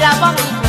Mira pa' mí